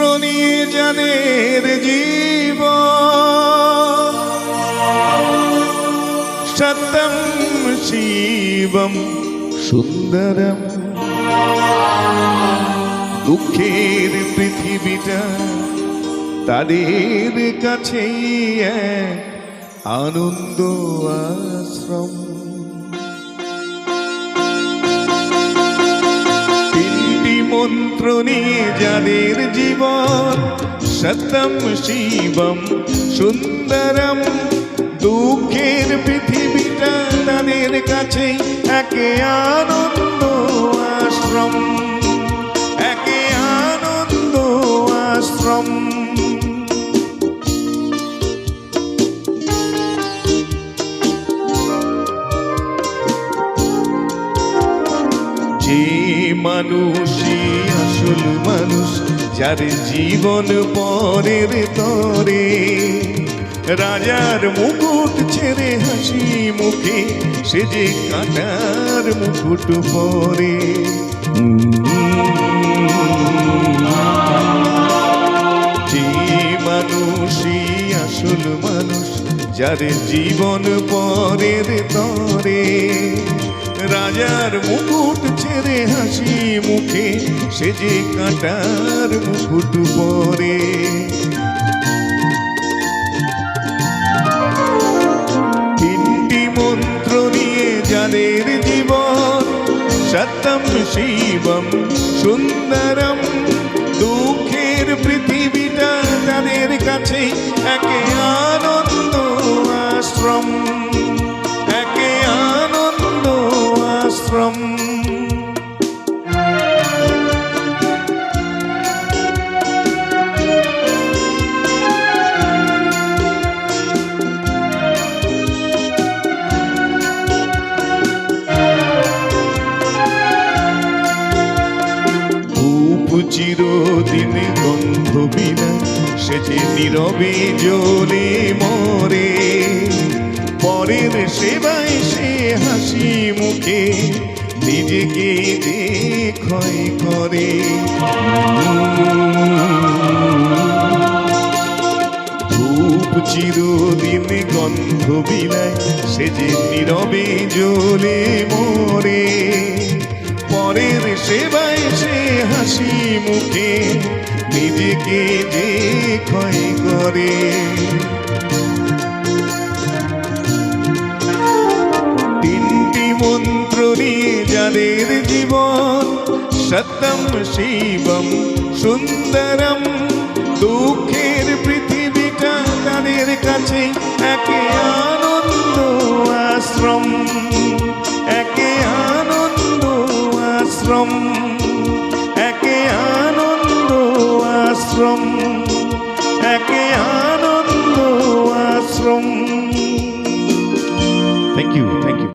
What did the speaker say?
মন্ত্র নিয়ে জানের জীব সত্যম শিবম সুন্দরম। দুঃখের পৃথিবীটা তাদের কাছেই আনন্দ আশ্রম। মন্ত্র নিয়ে যাদের জীবন সত্যম শিবম সুন্দরম দুঃখের পৃথিবীটা তাদের কাছে একে আনন্দ আশ্রম একে আনন্দ আশ্রম যে মানুষই আসল মানুষ, যার জীবন পরের তরে। রাজার মুকুট ছেড়ে হাসি মুখে, সে যে কাটার মুকুট পরে। মানুষই আসল মানুষ, যার জীবন পরের তরে। রাজার ছেড়ে হাসি মুখে সে যে কাটার মুকুট পরে। তিনটি মন্ত্র নিয়ে যাদের জীবন, সত্যম শিবম, সুন্দরম, দুঃখের পৃথিবীটা তাদের কাছে একে আনন্দ আশ্রম, একে আনন্দ আশ্রম। চিরদিন গন্ধ বিনা, সে যে নীরবে জ্বলে মরে। পরের সেবায় সে হাসি মুখে, নিজেকে যে ক্ষয় করে। ধূপ চিরদিন গন্ধ বিলায় সে যে নীরবে জ্বলে মরে। পরের সেবায় সে হাসি মুখে নিজেকে যে ক্ষয় করে। তিনটি মন্ত্র নিয়ে যাদের জীবন সত্যম শিবম সুন্দরম দুঃখের আশ্রম একে আনন্দ আশ্রম একে Ananda Ashram. Thank you thank you